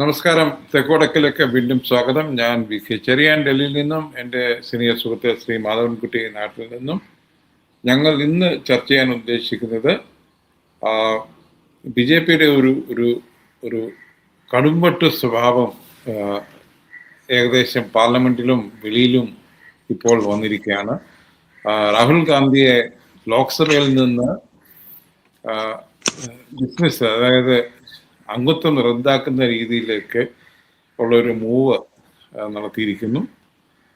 നമസ്കാരം. തെക്കോടക്കിലൊക്കെ വീണ്ടും സ്വാഗതം. ഞാൻ വി കെ ചെറിയാൻ ഡൽഹിയിൽ നിന്നും എന്റെ സീനിയർ സുഹൃത്ത് ശ്രീ മാധവൻകുട്ടി നാട്ടിൽ നിന്നും ഞങ്ങൾ ഇന്ന് ചർച്ച ചെയ്യാൻ ഉദ്ദേശിക്കുന്നത് ബി ജെ പിയുടെ ഒരു ഒരു ഒരു കടുംപട്ട് സ്വഭാവം ഏകദേശം പാർലമെന്റിലും വെളിയിലും ഇപ്പോൾ വന്നിരിക്കുകയാണ്. രാഹുൽ ഗാന്ധിയെ ലോക്സഭയിൽ നിന്ന് ഡിസ്മിസ് അതായത് അംഗത്വം റദ്ദാക്കുന്ന രീതിയിലേക്ക് ഉള്ള ഒരു മൂവ് നടത്തിയിരിക്കുന്നു.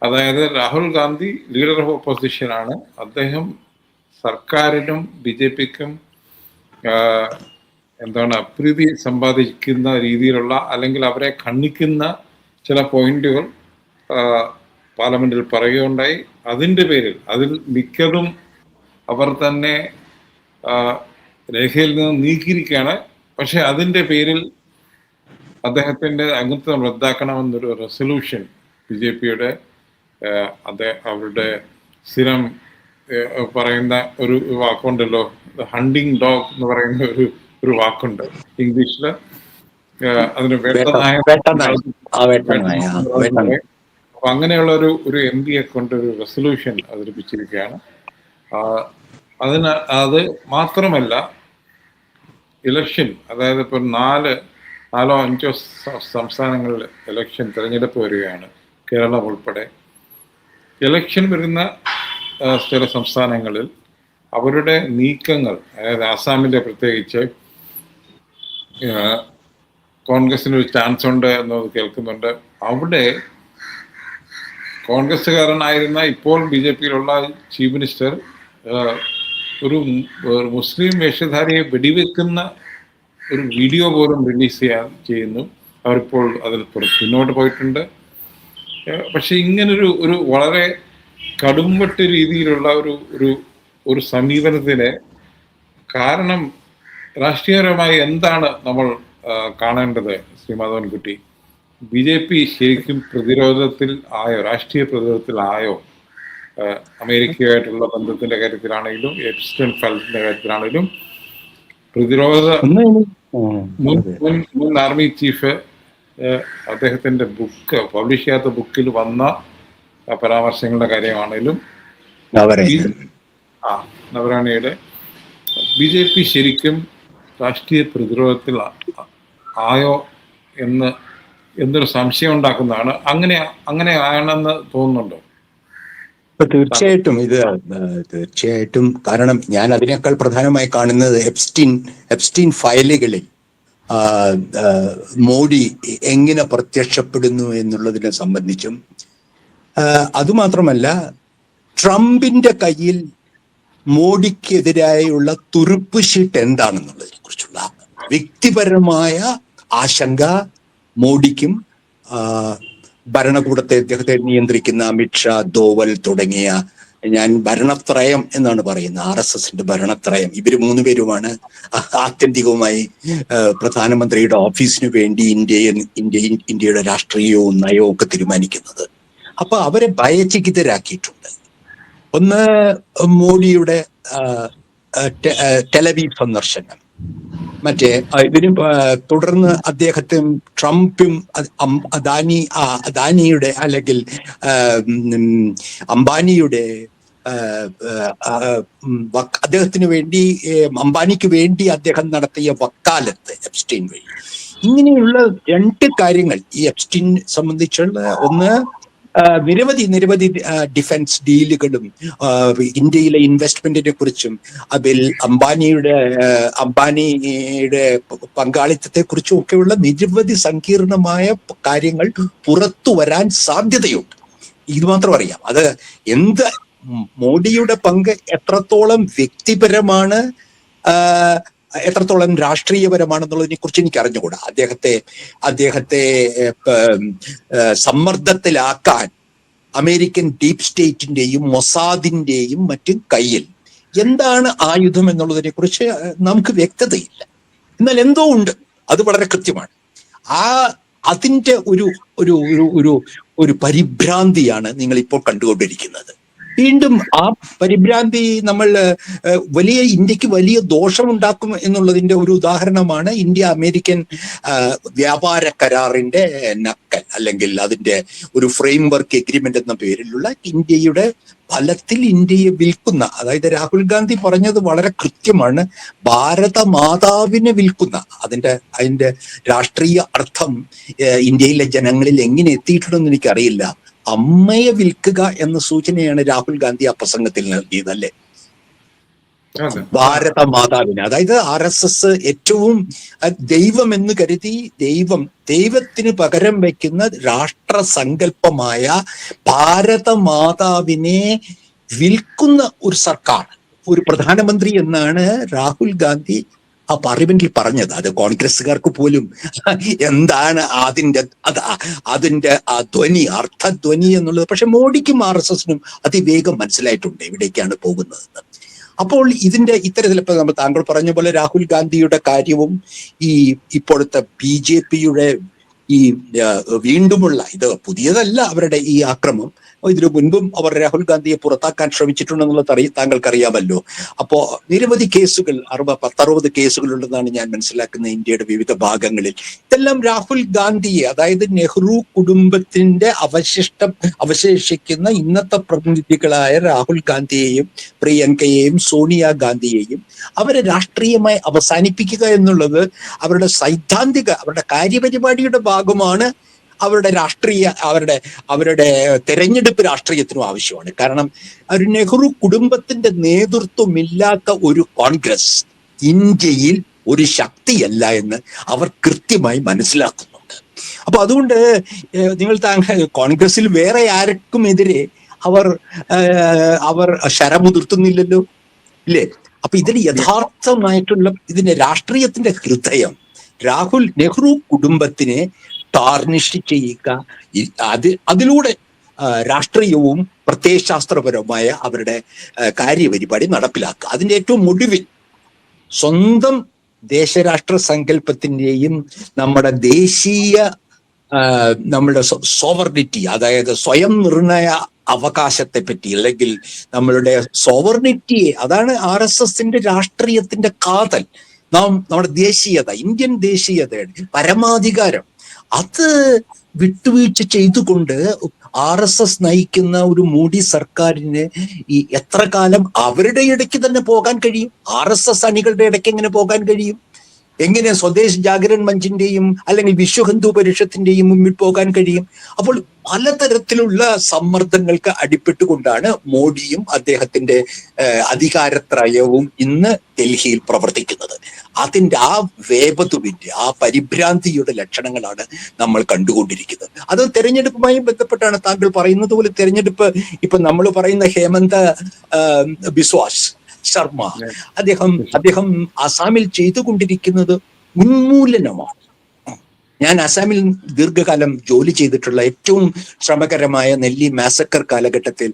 അതായത് രാഹുൽ ഗാന്ധി ലീഡർ ഓഫ് ഓപ്പോസിഷനാണ് അദ്ദേഹം സർക്കാരിനും ബി ജെ പിക്കും എന്താണ് അപ്രീതി സമ്പാദിക്കുന്ന രീതിയിലുള്ള അല്ലെങ്കിൽ അവരെ ഖണ്ഡിക്കുന്ന ചില പോയിന്റുകൾ പാർലമെന്റിൽ പറയുകയുണ്ടായി. അതിന്റെ പേരിൽ അതിൽ മിക്കതും അവർ തന്നെ രേഖയിൽ നിന്ന് നീക്കിയിരിക്കുകയാണ്. പക്ഷെ അതിന്റെ പേരിൽ അദ്ദേഹത്തിന്റെ അംഗത്വം റദ്ദാക്കണമെന്നൊരു റെസൊല്യൂഷൻ ബി ജെ പിയുടെ അദ്ദേഹം അവരുടെ സ്ഥിരം പറയുന്ന ഒരു വാക്കുണ്ടല്ലോ ഹണ്ടിങ് ഡോഗ് എന്ന് പറയുന്ന ഒരു ഒരു വാക്കുണ്ട് ഇംഗ്ലീഷിൽ. അതിന് വേട്ടനായ അപ്പൊ അങ്ങനെയുള്ള ഒരു ഒരു എം പിയെ കൊണ്ട് ഒരു റെസൊല്യൂഷൻ അവതരിപ്പിച്ചിരിക്കുകയാണ്. അതിന് അത് മാത്രമല്ല ഇലക്ഷൻ അതായത് ഇപ്പോൾ നാല് നാലോ അഞ്ചോ സംസ്ഥാനങ്ങളിൽ ഇലക്ഷൻ തിരഞ്ഞെടുപ്പ് വരികയാണ് കേരളം ഉൾപ്പെടെ. ഇലക്ഷൻ വരുന്ന ചില സംസ്ഥാനങ്ങളിൽ അവരുടെ നീക്കങ്ങൾ അതായത് ആസാമിന്റെ പ്രത്യേകിച്ച് കോൺഗ്രസിന് ഒരു ചാൻസ് ഉണ്ട് എന്നത് കേൾക്കുന്നുണ്ട്. അവിടെ കോൺഗ്രസ്സുകാരനായിരുന്ന ഇപ്പോൾ ബി ജെ പിയിലുള്ള ചീഫ് മിനിസ്റ്റർ ഒരു മുസ്ലിം വേഷധാരിയെ വെടിവെക്കുന്ന ഒരു വീഡിയോ പോലും റിലീസ് ചെയ്യാൻ ചെയ്യുന്നു. അവരിപ്പോൾ അതിൽ പിന്നോട്ട് പോയിട്ടുണ്ട്. പക്ഷെ ഇങ്ങനൊരു ഒരു വളരെ കടുംപെട്ട രീതിയിലുള്ള ഒരു ഒരു ഒരു സമീപനത്തിന് കാരണം രാഷ്ട്രീയപരമായി എന്താണ് നമ്മൾ കാണേണ്ടത് Shri Madhavankutty? B J P ശരിക്കും പ്രതിരോധത്തിൽ ആയോ രാഷ്ട്രീയ പ്രതിരോധത്തിൽ ആയോ? അമേരിക്കയുമായിട്ടുള്ള ബന്ധത്തിന്റെ കാര്യത്തിലാണെങ്കിലും എപ്സ്റ്റൺ ഫലത്തിന്റെ കാര്യത്തിലാണെങ്കിലും പ്രതിരോധ മുൻ മുൻ മുൻ ആർമി ചീഫ് അദ്ദേഹത്തിന്റെ ബുക്ക് പബ്ലിഷ് ചെയ്യാത്ത ബുക്കിൽ വന്ന പരാമർശങ്ങളുടെ കാര്യമാണെങ്കിലും ആ നവരാണിയുടെ ബി ജെ പി ശരിക്കും രാഷ്ട്രീയ പ്രതിരോധത്തിൽ ആയോ എന്ന് എന്നൊരു സംശയം ഉണ്ടാക്കുന്നതാണ്. അങ്ങനെ അങ്ങനെ ആണെന്ന് തോന്നുന്നുണ്ടോ? തീർച്ചയായിട്ടും ഇത് തീർച്ചയായിട്ടും കാരണം ഞാൻ അതിനേക്കാൾ പ്രധാനമായി കാണുന്നത് എപ്സ്റ്റീൻ എപ്സ്റ്റീൻ ഫയലുകളിൽ മോഡി എങ്ങനെ പ്രത്യക്ഷപ്പെടുന്നു എന്നുള്ളതിനെ സംബന്ധിച്ചും അതുമാത്രമല്ല ട്രംപിന്റെ കയ്യിൽ മോഡിക്കെതിരായുള്ള തുറുപ്പ് ഷീട്ട് എന്താണെന്നുള്ളതിനെ കുറിച്ചുള്ള വ്യക്തിപരമായ ആശങ്ക മോഡിക്കും ഭരണകൂടത്തെ അദ്ദേഹത്തെ നിയന്ത്രിക്കുന്ന അമിത്ഷാ ദോവൽ തുടങ്ങിയ ഞാൻ ഭരണത്രയം എന്നാണ് പറയുന്നത്. ആർ എസ് എസിന്റെ ഭരണത്രയം. ഇവർ മൂന്നുപേരുമാണ് ആത്യന്തികവുമായി പ്രധാനമന്ത്രിയുടെ ഓഫീസിനു വേണ്ടി ഇന്ത്യയെ ഇന്ത്യ ഇന്ത്യയുടെ രാഷ്ട്രീയവും നയവും ഒക്കെ തീരുമാനിക്കുന്നത്. അപ്പൊ അവരെ ഭയചകിതരാക്കിയിട്ടുണ്ട്. ഒന്ന് മോഡിയുടെ ടെലവി സന്ദർശനം. മറ്റേ ഇതിന് തുടർന്ന് അദ്ദേഹത്തും ട്രംപും അദാനി അദാനിയുടെ അല്ലെങ്കിൽ അംബാനിയുടെ അദ്ദേഹത്തിന് വേണ്ടി അംബാനിക്ക് വേണ്ടി അദ്ദേഹം നടത്തിയ വക്കാലത്ത് എപ്സ്റ്റീൻ വഴി. ഇങ്ങനെയുള്ള രണ്ട് കാര്യങ്ങൾ ഈ എപ്സ്റ്റീൻ സംബന്ധിച്ചുള്ള ഒന്ന് നിരവധി നിരവധി ഡിഫൻസ് ഡീലുകളും ഇന്ത്യയിലെ ഇൻവെസ്റ്റ്മെന്റിനെ കുറിച്ചും അതിൽ അംബാനിയുടെ അംബാനിയുടെ പങ്കാളിത്തത്തെ കുറിച്ചും ഒക്കെയുള്ള നിരവധി സങ്കീർണമായ കാര്യങ്ങൾ പുറത്തു വരാൻ സാധ്യതയുണ്ട്. ഇത് മാത്രം അറിയാം. അത് എന്ത് മോഡിയുടെ പങ്ക് എത്രത്തോളം വ്യക്തിപരമാണ് എത്രത്തോളം രാഷ്ട്രീയപരമാണെന്നുള്ളതിനെ കുറിച്ച് എനിക്ക് അറിഞ്ഞുകൂടാ അദ്ദേഹത്തെ അദ്ദേഹത്തെ സമ്മർദ്ദത്തിലാക്കാൻ അമേരിക്കൻ ഡീപ് സ്റ്റേറ്റിന്റെയും മൊസാദിന്റെയും മറ്റും കയ്യിൽ എന്താണ് ആയുധം എന്നുള്ളതിനെ കുറിച്ച് നമുക്ക് വ്യക്തതയില്ല. എന്നാൽ എന്തോ ഉണ്ട്. അത് വളരെ കൃത്യമാണ്. ആ അതിന്റെ ഒരു ഒരു ഒരു ഒരു പരിഭ്രാന്തിയാണ് നിങ്ങൾ ഇപ്പോൾ കണ്ടുകൊണ്ടിരിക്കുന്നത്. വീണ്ടും ആ പരിഭ്രാന്തി നമ്മൾ വലിയ ഇന്ത്യയ്ക്ക് വലിയ ദോഷം ഉണ്ടാക്കും എന്നുള്ളതിന്റെ ഒരു ഉദാഹരണമാണ് ഇന്ത്യ അമേരിക്കൻ വ്യാപാര കരാറിന്റെ നക്കൽ അല്ലെങ്കിൽ അതിന്റെ ഒരു ഫ്രെയിം വർക്ക് എഗ്രിമെന്റ് എന്ന പേരിലുള്ള ഇന്ത്യയുടെ ഫലത്തിൽ ഇന്ത്യയെ വിൽക്കുന്ന അതായത് രാഹുൽ ഗാന്ധി പറഞ്ഞത് വളരെ കൃത്യമാണ് ഭാരത മാതാവിനെ വിൽക്കുന്ന അതിന്റെ അതിന്റെ രാഷ്ട്രീയ അർത്ഥം ഇന്ത്യയിലെ ജനങ്ങളിൽ എങ്ങനെ എത്തിയിട്ടുണ്ടെന്ന് എനിക്കറിയില്ല. അമ്മയെ വിൽക്കുക എന്ന സൂചനയാണ് രാഹുൽ ഗാന്ധി ആ പ്രസംഗത്തിൽ നൽകിയത് അല്ലെ ഭാരത മാതാവിന് അതായത് ആർ എസ് എസ് ഏറ്റവും ദൈവം എന്ന് കരുതി ദൈവം ദൈവത്തിന് പകരം വയ്ക്കുന്ന രാഷ്ട്രസങ്കല്പമായ ഭാരത മാതാവിനെ വിൽക്കുന്ന ഒരു സർക്കാർ ഒരു പ്രധാനമന്ത്രി എന്നാണ് രാഹുൽ ഗാന്ധി ആ പാർലമെന്റിൽ പറഞ്ഞത് അത് കോൺഗ്രസ്സുകാർക്ക് പോലും എന്താണ് അതിന്റെ അത് അതിന്റെ ആ ധ്വനി അർത്ഥധ്വനി എന്നുള്ളത്. പക്ഷെ മോഡിക്കും ആർ എസ് എസിനും അതിവേഗം മനസ്സിലായിട്ടുണ്ട് എവിടേക്കാണ് പോകുന്നതെന്ന്. അപ്പോൾ ഇതിന്റെ ഇത്തരത്തിൽ ഇപ്പൊ നമ്മൾ താങ്കൾ പറഞ്ഞ പോലെ രാഹുൽ ഗാന്ധിയുടെ കാര്യവും ഈ ഇപ്പോഴത്തെ ബി ജെ പിയുടെ ഈ വീണ്ടുമുള്ള ഇത് പുതിയതല്ല അവരുടെ ഈ ആക്രമം. ഇതിനു മുൻപും അവർ രാഹുൽ ഗാന്ധിയെ പുറത്താക്കാൻ ശ്രമിച്ചിട്ടുണ്ടെന്നുള്ളത് അറിയ താങ്കൾക്ക് അറിയാമല്ലോ അപ്പോ നിരവധി കേസുകൾ അറുപ പത്തറുപത് കേസുകളുണ്ടെന്നാണ് ഞാൻ മനസ്സിലാക്കുന്നത് ഇന്ത്യയുടെ വിവിധ ഭാഗങ്ങളിൽ. ഇതെല്ലാം രാഹുൽ ഗാന്ധിയെ അതായത് നെഹ്റു കുടുംബത്തിന്റെ അവശിഷ്ടം അവശേഷിക്കുന്ന ഇന്നത്തെ പ്രതിനിധികളായ രാഹുൽ ഗാന്ധിയെയും പ്രിയങ്കയെയും സോണിയ ഗാന്ധിയെയും അവരെ രാഷ്ട്രീയമായി അവസാനിപ്പിക്കുക എന്നുള്ളത് അവരുടെ സൈദ്ധാന്തിക അവരുടെ കാര്യപരിപാടിയുടെ ഭാഗമാണ് അവരുടെ രാഷ്ട്രീയ അവരുടെ അവരുടെ തെരഞ്ഞെടുപ്പ് രാഷ്ട്രീയത്തിനും ആവശ്യമാണ്. കാരണം ഒരു നെഹ്റു കുടുംബത്തിന്റെ നേതൃത്വമില്ലാത്ത ഒരു കോൺഗ്രസ് ഇന്ത്യയിൽ ഒരു ശക്തിയല്ല എന്ന് അവർ കൃത്യമായി മനസ്സിലാക്കുന്നുണ്ട്. അപ്പൊ അതുകൊണ്ട് നിങ്ങൾ താങ്കൾ കോൺഗ്രസിൽ വേറെ ആർക്കും എതിരെ അവർ അവർ ശരമുതിർത്തുന്നില്ലല്ലോ? ഇല്ലേ? അപ്പൊ ഇതിന് യഥാർത്ഥമായിട്ടുള്ള ഇതിന്റെ രാഷ്ട്രീയത്തിന്റെ ഹൃദയം രാഹുൽ നെഹ്റു കുടുംബത്തിനെ ടാർണിഷ് ചെയ്യുക. അത് അതിലൂടെ രാഷ്ട്രീയവും പ്രത്യയശാസ്ത്രപരവുമായ അവരുടെ കാര്യപരിപാടി നടപ്പിലാക്കുക. അതിന്റെ ഏറ്റവും ഒടുവിൽ സ്വന്തം ദേശരാഷ്ട്ര സങ്കല്പത്തിന്റെയും നമ്മുടെ ദേശീയ നമ്മുടെ സോവർണിറ്റി അതായത് സ്വയം നിർണയ അവകാശത്തെ പറ്റി അല്ലെങ്കിൽ നമ്മളുടെ സോവർണിറ്റിയെ അതാണ് ആർ എസ് എസിന്റെ രാഷ്ട്രീയത്തിന്റെ കാതൽ. നാം നമ്മുടെ ദേശീയത ഇന്ത്യൻ ദേശീയതയുടെ പരമാധികാരം. അത് വിട്ടുവീഴ്ച ചെയ്തുകൊണ്ട് ആർ എസ് എസ് നയിക്കുന്ന ഒരു മോഡി സർക്കാരിന് ഈ എത്ര കാലം അവരുടെ ഇടയ്ക്ക് തന്നെ പോകാൻ കഴിയും? ആർ എസ് എസ് അണികളുടെ ഇടയ്ക്ക് എങ്ങനെ പോകാൻ കഴിയും? എങ്ങനെ സ്വദേശ് ജാഗരൺ മഞ്ചിന്റെയും അല്ലെങ്കിൽ വിശ്വ ഹിന്ദു പരിഷത്തിന്റെയും മുമ്പിൽ പോകാൻ കഴിയും? അപ്പോൾ പലതരത്തിലുള്ള സമ്മർദ്ദങ്ങൾക്ക് അടിപ്പെട്ടുകൊണ്ടാണ് മോഡിയും അദ്ദേഹത്തിന്റെ അധികാരത്രയവും ഇന്ന് ഡൽഹിയിൽ പ്രവർത്തിക്കുന്നത്. അതിന്റെ ആ വേപതുവിന്റെ ആ പരിഭ്രാന്തിയുടെ ലക്ഷണങ്ങളാണ് നമ്മൾ കണ്ടുകൊണ്ടിരിക്കുന്നത്. അത് തെരഞ്ഞെടുപ്പുമായി ബന്ധപ്പെട്ടാണ് താങ്കൾ പറയുന്നത് പോലെ തെരഞ്ഞെടുപ്പ് ഇപ്പൊ നമ്മൾ പറയുന്ന ഹേമന്ത ബിസ്വാസ്. ശർമ്മ. അദ്ദേഹം അദ്ദേഹം ആസാമിൽ ചെയ്തുകൊണ്ടിരിക്കുന്നത് ഉന്മൂലനമാണ്. ഞാൻ അസാമിൽ ദീർഘകാലം ജോലി ചെയ്തിട്ടുള്ള ഏറ്റവും ശ്രമകരമായ നെല്ലി മാസക്കർ കാലഘട്ടത്തിൽ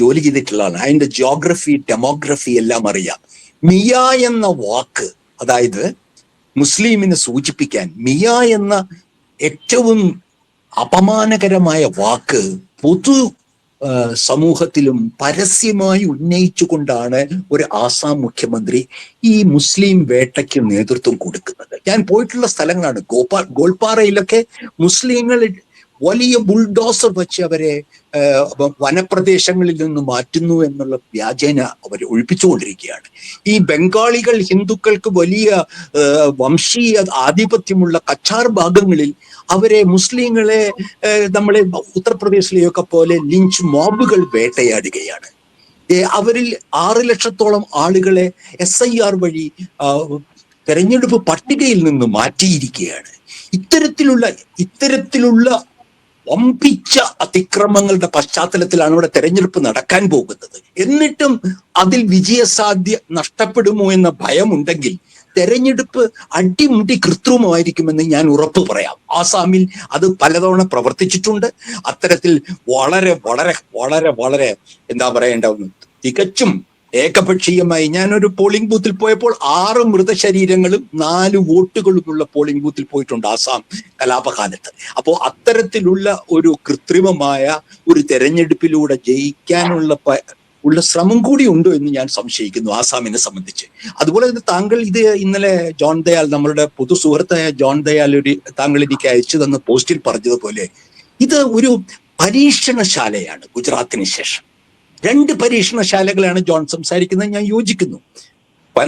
ജോലി ചെയ്തിട്ടുള്ളതാണ് അതിന്റെ ജോഗ്രഫി ഡെമോഗ്രഫി എല്ലാം അറിയാം. മിയ എന്ന വാക്ക് അതായത് മുസ്ലിമിനെ സൂചിപ്പിക്കാൻ മിയ എന്ന ഏറ്റവും അപമാനകരമായ വാക്ക് പൊതു സമൂഹത്തിലും പരസ്യമായി ഉന്നയിച്ചുകൊണ്ടാണ് ഒരു ആസാം മുഖ്യമന്ത്രി ഈ മുസ്ലിം വേട്ടയ്ക്ക് നേതൃത്വം കൊടുക്കുന്നത്. ഞാൻ പോയിട്ടുള്ള സ്ഥലങ്ങളാണ് ഗോപാ ഗോൾപാറയിലൊക്കെ മുസ്ലിങ്ങൾ വലിയ ബുൾഡോസർ വെച്ച് അവരെ വനപ്രദേശങ്ങളിൽ നിന്ന് മാറ്റുന്നു എന്നുള്ള വ്യാജേന അവർ ഒഴിപ്പിച്ചുകൊണ്ടിരിക്കുകയാണ്. ഈ ബംഗാളികൾ ഹിന്ദുക്കൾക്ക് വലിയ വംശീയ ആധിപത്യമുള്ള കച്ചാർ ഭാഗങ്ങളിൽ അവരെ മുസ്ലിങ്ങളെ നമ്മളെ ഉത്തർപ്രദേശിലെയൊക്കെ പോലെ ലിഞ്ച് മോബുകൾ വേട്ടയാടുകയാണ്. അവരിൽ ആറ് ലക്ഷത്തോളം ആളുകളെ എസ് ഐ ആർ വഴി തെരഞ്ഞെടുപ്പ് പട്ടികയിൽ നിന്ന് മാറ്റിയിരിക്കുകയാണ്. ഇത്തരത്തിലുള്ള ഇത്തരത്തിലുള്ള വമ്പിച്ച അതിക്രമങ്ങളുടെ പശ്ചാത്തലത്തിലാണ് ഇവിടെ തെരഞ്ഞെടുപ്പ് നടക്കാൻ പോകുന്നത്. എന്നിട്ടും അതിൽ വിജയസാധ്യ നഷ്ടപ്പെടുമോ എന്ന ഭയമുണ്ടെങ്കിൽ തെരഞ്ഞെടുപ്പ് അടിമുടി കൃത്രിമമായിരിക്കുമെന്ന് ഞാൻ ഉറപ്പ് പറയാം. ആസാമിൽ അത് പലതവണ പ്രവർത്തിച്ചിട്ടുണ്ട്. അത്തരത്തിൽ വളരെ വളരെ വളരെ വളരെ എന്താ പറയേണ്ട തികച്ചും ഏകപക്ഷീയമായി ഞാനൊരു പോളിംഗ് ബൂത്തിൽ പോയപ്പോൾ ആറ് മൃതശരീരങ്ങളും നാല് വോട്ടുകളുമുള്ള പോളിംഗ് ബൂത്തിൽ പോയിട്ടുണ്ട് ആസാം കലാപകാലത്ത്. അപ്പോൾ അത്തരത്തിലുള്ള ഒരു കൃത്രിമമായ ഒരു തെരഞ്ഞെടുപ്പിലൂടെ ജയിക്കാനുള്ള ഉള്ള ശ്രമം കൂടി ഉണ്ടോ എന്ന് ഞാൻ സംശയിക്കുന്നു ആസാമിനെ സംബന്ധിച്ച്. അതുപോലെ തന്നെ താങ്കൾ ഇത് ഇന്നലെ ജോൺ ദയാൽ നമ്മളുടെ പൊതു സുഹൃത്തായ ജോൺ ദയാൽ ഒരു താങ്കൾ എനിക്ക് അയച്ചു തന്ന പോസ്റ്റിൽ പറഞ്ഞതുപോലെ ഇത് ഒരു പരീക്ഷണശാലയാണ് ഗുജറാത്തിന് ശേഷം. രണ്ട് പരീക്ഷണശാലകളാണ് ജോൺ സംസാരിക്കുന്നത്. ഞാൻ യോജിക്കുന്നു.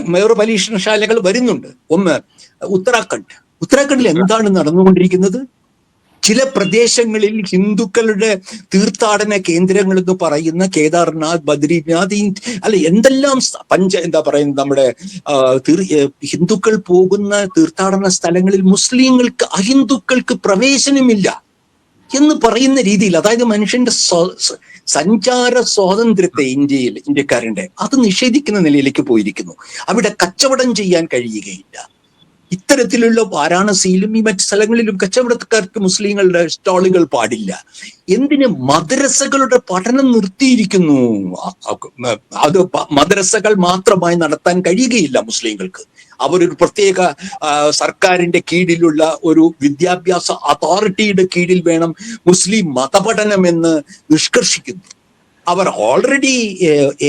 വേറെ പരീക്ഷണശാലകൾ വരുന്നുണ്ട്. ഒന്ന് ഉത്തരാഖണ്ഡ്. ഉത്തരാഖണ്ഡിൽ എന്താണ് നടന്നുകൊണ്ടിരിക്കുന്നത്? ചില പ്രദേശങ്ങളിൽ ഹിന്ദുക്കളുടെ തീർത്ഥാടന കേന്ദ്രങ്ങൾ എന്ന് പറയുന്ന കേദാർനാഥ് ബദ്രീനാഥ് അല്ല എന്തെല്ലാം പഞ്ച എന്താ പറയുന്നത് നമ്മുടെ ഹിന്ദുക്കൾ പോകുന്ന തീർത്ഥാടന സ്ഥലങ്ങളിൽ മുസ്ലിങ്ങൾക്ക് അഹിന്ദുക്കൾക്ക് പ്രവേശനമില്ല. എന്ന് പറയുന്ന രീതിയിൽ അതായത് മനുഷ്യന്റെ സഞ്ചാര സ്വാതന്ത്ര്യത്തെ ഇന്ത്യയിൽ ഇന്ത്യക്കാരന്റെ അത് നിഷേധിക്കുന്ന നിലയിലേക്ക് പോയിരിക്കുന്നു. അവിടെ കച്ചവടം ചെയ്യാൻ കഴിയുകയില്ല. ഇത്തരത്തിലുള്ള വാരാണസിയിലും ഈ മറ്റ് സ്ഥലങ്ങളിലും കച്ചവടക്കാർക്ക് മുസ്ലിങ്ങളുടെ സ്റ്റാളുകൾ പാടില്ല. എന്തിന് മദ്രസകളുടെ പഠനം നിർത്തിയിരിക്കുന്നു? അത് മദ്രസകൾ മാത്രമായി നടത്താൻ കഴിയുകയില്ല മുസ്ലിങ്ങൾക്ക്. അവരൊരു പ്രത്യേക സർക്കാരിന്റെ കീഴിലുള്ള ഒരു വിദ്യാഭ്യാസ അതോറിറ്റിയുടെ കീഴിൽ വേണം മുസ്ലിം മതപഠനം എന്ന് നിഷ്കർഷിക്കുന്നു. അവർ ഓൾറെഡി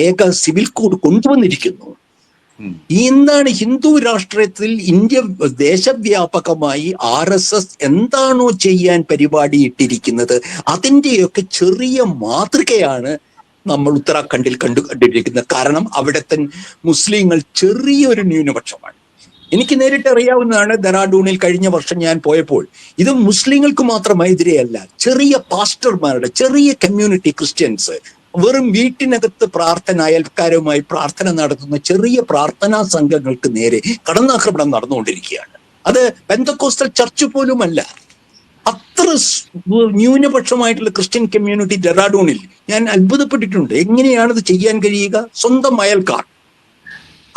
ഏക സിവിൽ കോഡ് കൊണ്ടുവന്നിരിക്കുന്നു. എന്താണ് ഹിന്ദു രാഷ്ട്രീയത്തിൽ ഇന്ത്യ ദേശവ്യാപകമായി ആർ എസ് എസ് എന്താണോ ചെയ്യാൻ പരിപാടി ഇട്ടിരിക്കുന്നത് അതിന്റെയൊക്കെ ചെറിയ മാതൃകയാണ് നമ്മൾ ഉത്തരാഖണ്ഡിൽ കണ്ടു കണ്ടിരിക്കുന്നത്. കാരണം അവിടുത്തെ മുസ്ലിങ്ങൾ ചെറിയൊരു ന്യൂനപക്ഷമാണ്. എനിക്ക് നേരിട്ട് അറിയാവുന്നതാണ് ദറാഡൂണിൽ കഴിഞ്ഞ വർഷം ഞാൻ പോയപ്പോൾ ഇത് മുസ്ലിങ്ങൾക്ക് മാത്രം എതിരെയല്ല ചെറിയ പാസ്റ്റർമാരുടെ ചെറിയ കമ്മ്യൂണിറ്റി ക്രിസ്ത്യൻസ് വെറും വീട്ടിനകത്ത് പ്രാർത്ഥന അയൽക്കാരുമായി പ്രാർത്ഥന നടത്തുന്ന ചെറിയ പ്രാർത്ഥനാ സംഘങ്ങൾക്ക് നേരെ കടന്നാക്രമണം നടന്നുകൊണ്ടിരിക്കുകയാണ്. അത് ബന്ധക്കോസ്റ്റൽ ചർച്ച് പോലുമല്ല. അത്ര ന്യൂനപക്ഷമായിട്ടുള്ള ക്രിസ്ത്യൻ കമ്മ്യൂണിറ്റി ഡെറാഡൂണിൽ ഞാൻ അത്ഭുതപ്പെട്ടിട്ടുണ്ട്. എങ്ങനെയാണ് ഇത് ചെയ്യാൻ കഴിയുക? സ്വന്തം അയൽക്കാർ.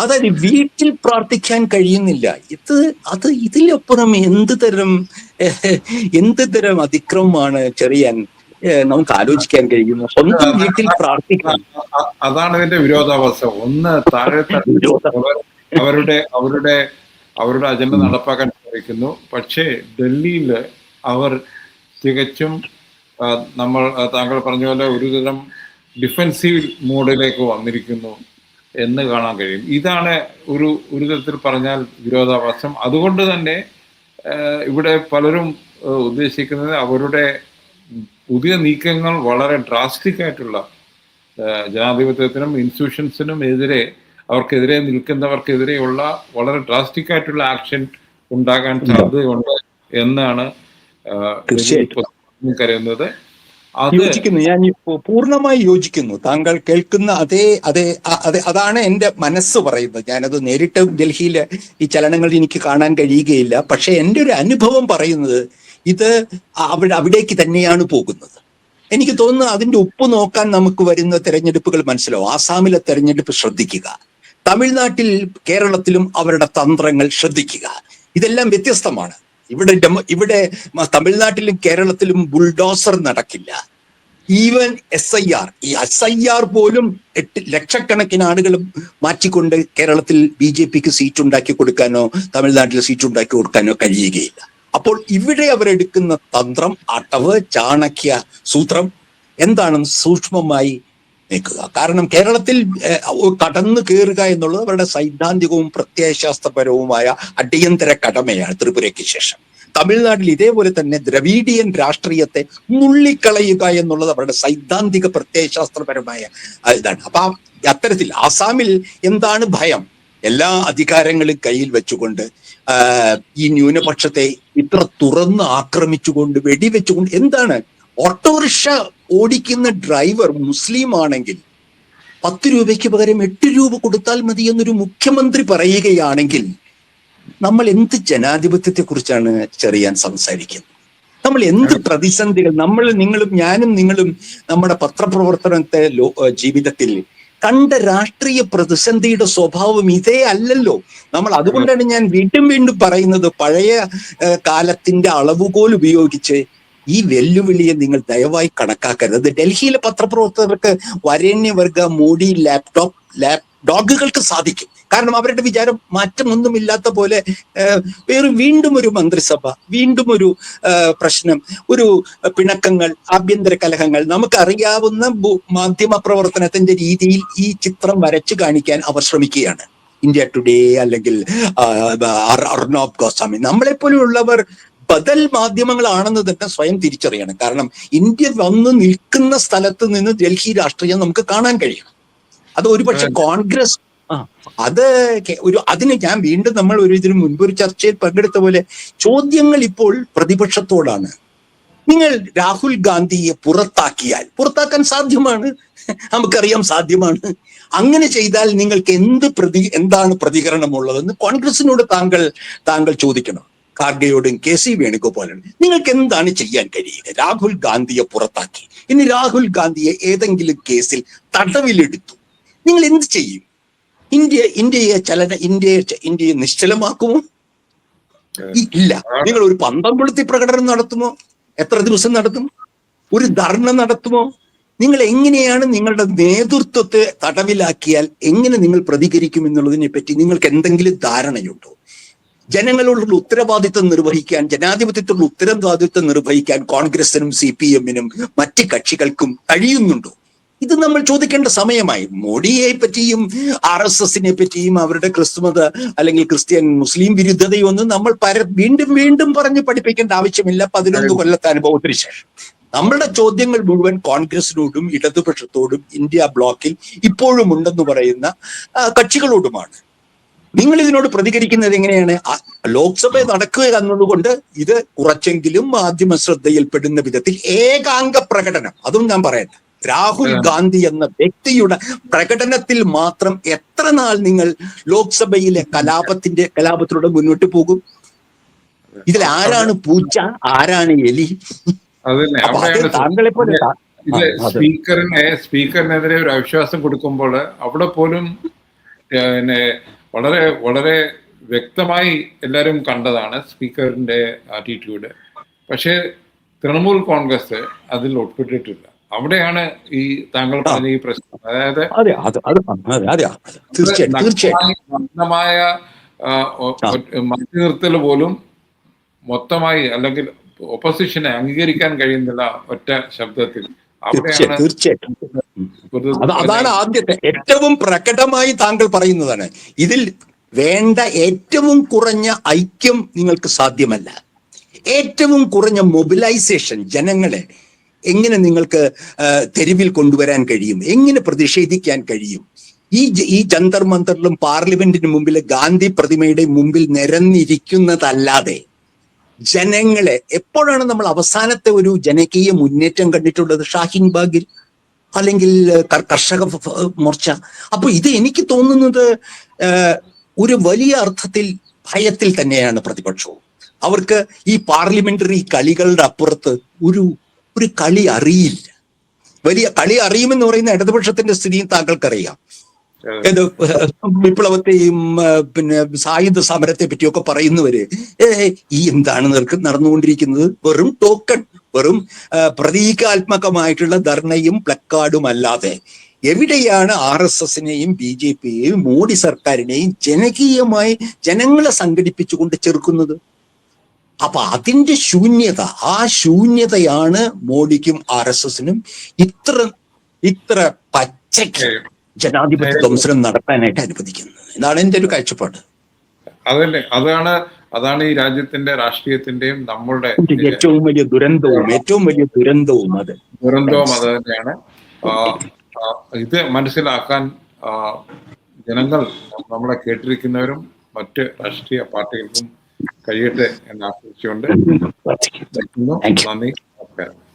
അതായത് വീട്ടിൽ പ്രാർത്ഥിക്കാൻ കഴിയുന്നില്ല. ഇത് അത് ഇതിലപ്പുറം എന്ത് തരം എന്ത് തരം അതിക്രമമാണ് ചെറിയാൻ നമുക്ക് ആലോചിക്കാൻ കഴിയുന്നത് സ്വന്തം വീട്ടിൽ പ്രാർത്ഥിക്കാം അതാണ് ഇതിന്റെ വിരോധാവസ്ഥ ഒന്ന് താഴെ അവരുടെ അവരുടെ അവരുടെ അജണ്ട നടപ്പാക്കാൻ ശ്രമിക്കുന്നു. പക്ഷേ ഡൽഹിയിൽ അവർ തികച്ചും നമ്മൾ താങ്കൾ പറഞ്ഞ പോലെ ഒരുതരം ഡിഫെൻസീവ് മോഡിലേക്ക് വന്നിരിക്കുന്നു എന്ന് കാണാൻ കഴിയും. ഇതാണ് ഒരു ഒരു തരത്തിൽ പറഞ്ഞാൽ വിരോധാഭാസം. അതുകൊണ്ട് തന്നെ ഇവിടെ പലരും ഉദ്ദേശിക്കുന്നത് അവരുടെ പുതിയ നീക്കങ്ങൾ വളരെ ഡ്രാസ്റ്റിക് ആയിട്ടുള്ള ജനാധിപത്യത്തിനും ഇൻസ്റ്റിറ്റ്യൂഷൻസിനും എതിരെ അവർക്കെതിരെ നിൽക്കുന്നവർക്കെതിരെയുള്ള വളരെ ഡ്രാസ്റ്റിക് ആയിട്ടുള്ള ആക്ഷൻ ഉണ്ടാകാൻ സാധ്യതയുണ്ട് എന്നാണ് കരുതുന്നത്. യോജിക്കുന്നു. ഞാൻ പൂർണമായി യോജിക്കുന്നു. താങ്കൾ കേൾക്കുന്ന അതേ അതേ അതെ അതാണ് എന്റെ മനസ്സ് പറയുന്നത്. ഞാനത് നേരിട്ട് ഡൽഹിയിലെ ഈ ചലനങ്ങൾ എനിക്ക് കാണാൻ കഴിയുകയില്ല. പക്ഷെ എന്റെ ഒരു അനുഭവം പറയുന്നത് ഇത് അവിടെ അവിടേക്ക് തന്നെയാണ് പോകുന്നത്. എനിക്ക് തോന്നുന്നു അതിന്റെ ഉപ്പ് നോക്കാൻ നമുക്ക് വരുന്ന തെരഞ്ഞെടുപ്പുകൾ മനസ്സിലാവും. ആസാമിലെ തെരഞ്ഞെടുപ്പ് ശ്രദ്ധിക്കുക. തമിഴ്നാട്ടിൽ കേരളത്തിലും അവരുടെ തന്ത്രങ്ങൾ ശ്രദ്ധിക്കുക. ഇതെല്ലാം വ്യത്യസ്തമാണ്. ഇവിടെ ഇവിടെ തമിഴ്നാട്ടിലും കേരളത്തിലും ബുൾഡോസർ നടക്കില്ല. ഈവൻ എസ് ഐ ആർ ഈ എസ് ഐ ആർ പോലും എട്ട് ലക്ഷക്കണക്കിന് ആളുകൾ മാറ്റിക്കൊണ്ട് കേരളത്തിൽ ബി ജെ പിക്ക് സീറ്റ് ഉണ്ടാക്കി കൊടുക്കാനോ തമിഴ്നാട്ടിൽ സീറ്റ് ഉണ്ടാക്കി കൊടുക്കാനോ കഴിയുകയില്ല. അപ്പോൾ ഇവിടെ അവരെടുക്കുന്ന തന്ത്രം അടവ് ചാണക്യ സൂത്രം എന്താണെന്ന് സൂക്ഷ്മമായി നിൽക്കുക കാരണം കേരളത്തിൽ കടന്നു കയറുക എന്നുള്ളത് അവരുടെ സൈദ്ധാന്തികവും പ്രത്യയശാസ്ത്രപരവുമായ അടിയന്തര കടമയാണ് ത്രിപുരയ്ക്ക് ശേഷം. തമിഴ്നാട്ടിൽ ഇതേപോലെ തന്നെ ദ്രവീഡിയൻ രാഷ്ട്രീയത്തെ നുള്ളിക്കളയുക എന്നുള്ളത് അവരുടെ സൈദ്ധാന്തിക പ്രത്യയശാസ്ത്രപരമായ ഇതാണ്. അപ്പൊ അത്തരത്തിൽ ആസാമിൽ എന്താണ് ഭയം? എല്ലാ അധികാരങ്ങളും കയ്യിൽ വെച്ചുകൊണ്ട് ഈ ന്യൂനപക്ഷത്തെ ഇത്ര തുറന്ന് ആക്രമിച്ചുകൊണ്ട് വെടിവെച്ചുകൊണ്ട് എന്താണ്? ഓട്ടോറിക്ഷ ഓടിക്കുന്ന ഡ്രൈവർ മുസ്ലിം ആണെങ്കിൽ പത്ത് രൂപയ്ക്ക് പകരം എട്ട് രൂപ കൊടുത്താൽ മതി എന്നൊരു മുഖ്യമന്ത്രി പറയുകയാണെങ്കിൽ നമ്മൾ എന്ത് ജനാധിപത്യത്തെ കുറിച്ചാണ് ചെറിയാൻ സംസാരിക്കുന്നത്? നമ്മൾ എന്ത് പ്രതിസന്ധികൾ നമ്മൾ നിങ്ങളും ഞാനും നിങ്ങളും നമ്മുടെ പത്രപ്രവർത്തനത്തെ ജീവിതത്തിൽ കണ്ട രാഷ്ട്രീയ പ്രതിസന്ധിയുടെ സ്വഭാവം ഇതേ അല്ലല്ലോ. നമ്മൾ അതുകൊണ്ടാണ് ഞാൻ വീണ്ടും വീണ്ടും പറയുന്നത് പഴയ കാലത്തിന്റെ അളവുകോൽ ഉപയോഗിച്ച് ഈ വെല്ലുവിളിയെ നിങ്ങൾ ദയവായി കണക്കാക്കരുത്. ഡൽഹിയിലെ പത്രപ്രവർത്തകർക്ക് വരേണ്യവർഗ മോഡി ലാപ്ടോപ്പ് ലാപ് ഡോഗുകൾക്ക് സാധിക്കും. കാരണം അവരുടെ വിചാരം മാറ്റമൊന്നുമില്ലാത്ത പോലെ വേറെ വീണ്ടും ഒരു മന്ത്രിസഭ വീണ്ടും ഒരു പ്രശ്നം ഒരു പിണക്കങ്ങൾ ആഭ്യന്തര കലഹങ്ങൾ. നമുക്കറിയാവുന്ന മാധ്യമ പ്രവർത്തനത്തിന്റെ രീതിയിൽ ഈ ചിത്രം വരച്ചു കാണിക്കാൻ അവർ ശ്രമിക്കുകയാണ്. ഇന്ത്യ ടുഡേ അല്ലെങ്കിൽ അർണോബ് അർ- ഗോസ്വാമി. നമ്മളെ പോലെയുള്ളവർ ബദൽ മാധ്യമങ്ങളാണെന്ന് തന്നെ സ്വയം തിരിച്ചറിയണം. കാരണം ഇന്ത്യ വന്ന് നിൽക്കുന്ന സ്ഥലത്ത് നിന്ന് ഡൽഹി രാഷ്ട്രീയം നമുക്ക് കാണാൻ കഴിയും അത്. ഒരുപക്ഷെ കോൺഗ്രസ് ആ. അത് ഒരു അതിന് ഞാൻ വീണ്ടും നമ്മൾ ഒരു ഇതിനു മുൻപ് ഒരു ചർച്ചയിൽ പങ്കെടുത്ത പോലെ ചോദ്യങ്ങൾ ഇപ്പോൾ പ്രതിപക്ഷത്തോടാണ്. നിങ്ങൾ രാഹുൽ ഗാന്ധിയെ പുറത്താക്കിയാൽ പുറത്താക്കാൻ സാധ്യമാണ്. നമുക്കറിയാം സാധ്യമാണ്. അങ്ങനെ ചെയ്താൽ നിങ്ങൾക്ക് എന്ത് പ്രതി എന്താണ് പ്രതികരണമുള്ളതെന്ന് കോൺഗ്രസിനോട് താങ്കൾ താങ്കൾ ചോദിക്കണം. ഖാർഗെയോടും കെ സി വേണുഗോപാലും നിങ്ങൾക്ക് എന്താണ് ചെയ്യാൻ കഴിയുക? രാഹുൽ ഗാന്ധിയെ പുറത്താക്കി. ഇനി രാഹുൽ ഗാന്ധിയെ ഏതെങ്കിലും കേസിൽ തടവിലെടുത്തു. നിങ്ങൾ എന്ത് ചെയ്യും? ഇന്ത്യ ഇന്ത്യയെ ചലന ഇന്ത്യയെ ഇന്ത്യയെ നിശ്ചലമാക്കുമോ? ഇല്ല. നിങ്ങൾ ഒരു പന്തം കൊളുത്തി പ്രകടനം നടത്തുമോ? എത്ര ദിവസം നടത്തും? ഒരു ധർണ നടത്തുമോ? നിങ്ങൾ എങ്ങനെയാണ് നിങ്ങളുടെ നേതൃത്വത്തെ തടവിലാക്കിയാൽ എങ്ങനെ നിങ്ങൾ പ്രതികരിക്കും എന്നുള്ളതിനെ പറ്റി നിങ്ങൾക്ക് എന്തെങ്കിലും ധാരണയുണ്ടോ? ജനങ്ങളോടുള്ള ഉത്തരവാദിത്വം നിർവഹിക്കാൻ ജനാധിപത്യത്തോടുള്ള ഉത്തരവാദിത്വം നിർവഹിക്കാൻ കോൺഗ്രസിനും സി പി എമ്മിനും മറ്റ് കക്ഷികൾക്കും കഴിയുന്നുണ്ടോ? ഇത് നമ്മൾ ചോദിക്കേണ്ട സമയമായി. മോഡിയെ പറ്റിയും ആർ എസ് എസിനെ പറ്റിയും അവരുടെ ക്രിസ്തുമത അല്ലെങ്കിൽ ക്രിസ്ത്യൻ മുസ്ലിം വിരുദ്ധതയും ഒന്നും നമ്മൾ പര വീണ്ടും വീണ്ടും പറഞ്ഞ് പഠിപ്പിക്കേണ്ട ആവശ്യമില്ല. പതിനൊന്ന് കൊല്ലത്തെ അനുഭവത്തിന് ശേഷം. നമ്മളുടെ ചോദ്യങ്ങൾ മുഴുവൻ കോൺഗ്രസിനോടും ഇടതുപക്ഷത്തോടും ഇന്ത്യ ബ്ലോക്കിൽ ഇപ്പോഴും ഉണ്ടെന്ന് പറയുന്ന കക്ഷികളോടുമാണ്. നിങ്ങൾ ഇതിനോട് പ്രതികരിക്കുന്നത് എങ്ങനെയാണ്? ലോക്സഭ നടക്കുക എന്നതുകൊണ്ട് ഇത് കുറച്ചെങ്കിലും മാധ്യമ ശ്രദ്ധയിൽപ്പെടുന്ന വിധത്തിൽ ഏകാംഗ പ്രകടനം. അതും ഞാൻ പറയട്ടെ. രാഹുൽ ഗാന്ധി എന്ന വ്യക്തിയുടെ പ്രകടനത്തിൽ മാത്രം എത്ര നാൾ നിങ്ങൾ ലോക്സഭയിലെ കലാപത്തിന്റെ കലാപത്തിലൂടെ മുന്നോട്ട് പോകും? ഇതിൽ ആരാണ് പൂച്ച? ആരാണ് എലി? താങ്കളെ പോലെ. സ്പീക്കറിനെ സ്പീക്കറിനെതിരെ ഒരു അവിശ്വാസം കൊടുക്കുമ്പോൾ അവിടെ പോലും പിന്നെ വളരെ വളരെ വ്യക്തമായി എല്ലാവരും കണ്ടതാണ് സ്പീക്കറിന്റെ ആറ്റിറ്റ്യൂഡ് പക്ഷേ തൃണമൂൽ കോൺഗ്രസ് അതിൽ ഒപ്പിട്ടിട്ടില്ല അവിടെയാണ് ഈ താങ്കൾ പറഞ്ഞ ഈ പ്രശ്നം. അതായത് നഗ്നമായ മാറ്റി നിർത്തൽ പോലും മൊത്തമായി അല്ലെങ്കിൽ ഒപ്പോസിഷനെ അംഗീകരിക്കാൻ കഴിയുന്നില്ല ഒറ്റ ശബ്ദത്തിൽ. തീർച്ചയായിട്ടും അതാണ് ആദ്യത്തെ ഏറ്റവും പ്രകടമായി താങ്കൾ പറയുന്നതാണ്. ഇതിൽ വേണ്ട ഏറ്റവും കുറഞ്ഞ ഐക്യം നിങ്ങൾക്ക് സാധ്യമല്ല. ഏറ്റവും കുറഞ്ഞ മൊബിലൈസേഷൻ ജനങ്ങളെ എങ്ങനെ നിങ്ങൾക്ക് തെരുവിൽ കൊണ്ടുവരാൻ കഴിയും? എങ്ങനെ പ്രതിഷേധിക്കാൻ കഴിയും? ഈ ഈ ജന്തർ മന്തറിലും പാർലമെന്റിന് മുമ്പിൽ ഗാന്ധി പ്രതിമയുടെ മുമ്പിൽ നിരന്നിരിക്കുന്നതല്ലാതെ ജനങ്ങളെ എപ്പോഴാണ് നമ്മൾ അവസാനത്തെ ഒരു ജനകീയ മുന്നേറ്റം കണ്ടിട്ടുള്ളത്? ഷാഹിൻ ബാഗിൽ അല്ലെങ്കിൽ കർഷക മോർച്ച? അപ്പൊ ഇത് എനിക്ക് തോന്നുന്നത് ഒരു വലിയ അർത്ഥത്തിൽ ഭയത്തിൽ തന്നെയാണ് പ്രതിപക്ഷവും. അവർക്ക് ഈ പാർലമെന്ററി കളികളുടെ അപ്പുറത്ത് ഒരു ഒരു കളി അറിയില്ല. വലിയ കളി അറിയുമെന്ന് പറയുന്ന ഇടതുപക്ഷത്തിന്റെ സ്ഥിതിയും താങ്കൾക്കറിയാം. ഏത് വിപ്ലവത്തെയും പിന്നെ സായുധ സമരത്തെ പറ്റിയൊക്കെ പറയുന്നവര് ഏ ഈ എന്താണ് നിർക്ക് നടന്നുകൊണ്ടിരിക്കുന്നത്? വെറും ടോക്കൺ വെറും പ്രതീകാത്മകമായിട്ടുള്ള ധർണയും പ്ലക്കാർഡും അല്ലാതെ എവിടെയാണ് ആർ എസ് എസിനെയും ബി ജെ പിയെയും മോഡി സർക്കാരിനെയും ജനകീയമായി ജനങ്ങളെ സംഘടിപ്പിച്ചുകൊണ്ട് ചെറുക്കുന്നത്? അപ്പൊ അതിന്റെ ശൂന്യത ആ ശൂന്യതയാണ് മോഡിക്കും ആർ എസ് എസിനും ഇത്ര ഇത്ര പച്ചയ്ക്ക് ജനാധിപത്യ ധ്വംസനം നടത്താനായിട്ട് അനുവദിക്കുന്നത്. എന്നാണ് എന്റെ ഒരു കാഴ്ചപ്പാട്. അതല്ലേ അതാണ് അതാണ് ഈ രാജ്യത്തിന്റെ രാഷ്ട്രീയത്തിന്റെയും നമ്മളുടെ ഏറ്റവും വലിയ ദുരന്തവും ഏറ്റവും വലിയ ദുരന്തവും അത്. ദുരന്തവും അത് തന്നെയാണ്. ഇത് മനസ്സിലാക്കാൻ ജനങ്ങൾ നമ്മളെ കേട്ടിരിക്കുന്നവരും മറ്റ് രാഷ്ട്രീയ പാർട്ടികൾക്കും കഴിയട്ടെ എന്ന് ആശംസിച്ചുകൊണ്ട്. നന്ദി. നമസ്കാരം.